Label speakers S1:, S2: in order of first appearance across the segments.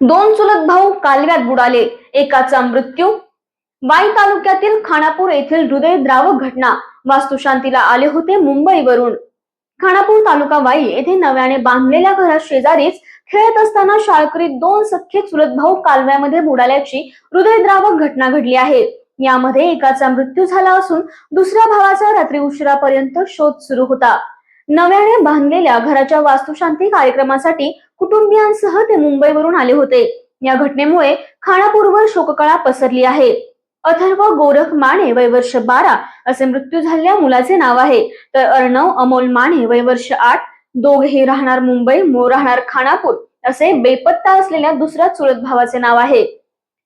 S1: दोन चुलत भाऊ कालव्यात बुडाले. एकाचा मृत्यू. वाई तालुक्यातील खानापूर येथील हृदयद्रावक घटना. वास्तुशांतीला आले होते मुंबईवरून. खानापूर तालुका वाई येथे नव्याने बांधलेल्या घरात शेजारीच खेळत असताना शाळकरी दोन सख्खे चुलत भाऊ कालव्यामध्ये बुडाल्याची हृदयद्रावक घटना घडली आहे. यामध्ये एकाचा मृत्यू झाला असून दुसऱ्या भावाचा रात्री उशिरापर्यंत शोध सुरू होता. नव्याने बांधलेल्या घराच्या वास्तुशांती कार्यक्रमासाठी कुटुंबियांसह ते मुंबईवरून आले होते. या घटनेमुळे खानापूरवर शोककळा पसरली आहे. अथर्व गोरख माने वय वर्ष बारा असे मृत्यू झालेल्या मुलाचे नाव आहे. तर अर्णव अमोल माने वय वर्ष आठ दोघेही राहणार मुंबई मूळ राहणार खानापूर असे बेपत्ता असलेल्या दुसऱ्या चुलत भावाचे नाव आहे.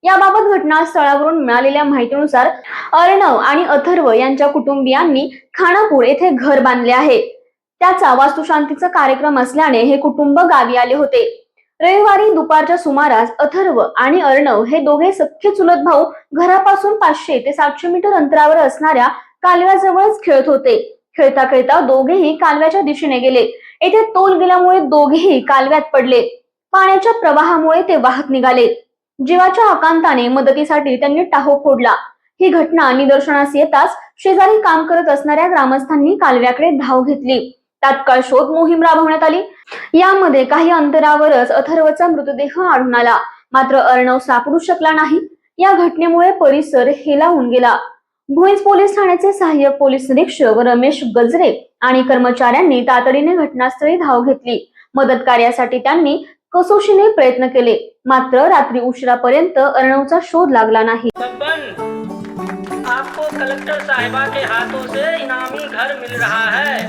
S1: याबाबत घटनास्थळावरून मिळालेल्या माहितीनुसार अर्णव आणि अथर्व यांच्या कुटुंबियांनी खानापूर येथे घर बांधले आहे. त्याचा वास्तुशांतीचा कार्यक्रम असल्याने हे कुटुंब गावी आले होते. रविवारी दुपारच्या सुमारास अथर्व आणि अर्णव हे दोघे सख्खे चुलत भाऊ घरापासून पाचशे ते सातशे मीटर अंतरावर असणाऱ्या कालव्याजवळच खेळत होते. खेळता खेळता दोघेही कालव्याच्या दिशेने गेले. येथे तोल गेल्यामुळे दोघेही कालव्यात पडले. पाण्याच्या प्रवाहामुळे ते वाहत निघाले. जीवाच्या आकांताने मदतीसाठी त्यांनी टाहो फोडला. ही घटना निदर्शनास येताच शेजारी काम करत असणाऱ्या ग्रामस्थांनी कालव्याकडे धाव घेतली. तात्काळ शोध मोहीम राबवण्यात आली. यामध्ये काही अंतरावरच अथर्वचा मृतदेह आढळून आला. मात्र अर्णव सापडू शकला नाही. या घटनेमुळे परिसर हेलावून गेला. भुईंज पोलीस ठाण्याचे सहाय्यक पोलीस निरीक्षक रमेश गजरे आणि कर्मचाऱ्यांनी तातडीने घटनास्थळी धाव घेतली. मदत कार्यासाठी त्यांनी कसोशीने प्रयत्न केले. मात्र रात्री उशिरापर्यंत अर्णवचा शोध लागला नाही.
S2: आपको कलेक्टर साहिबा के हाथों से इनामी घर मिल रहा है।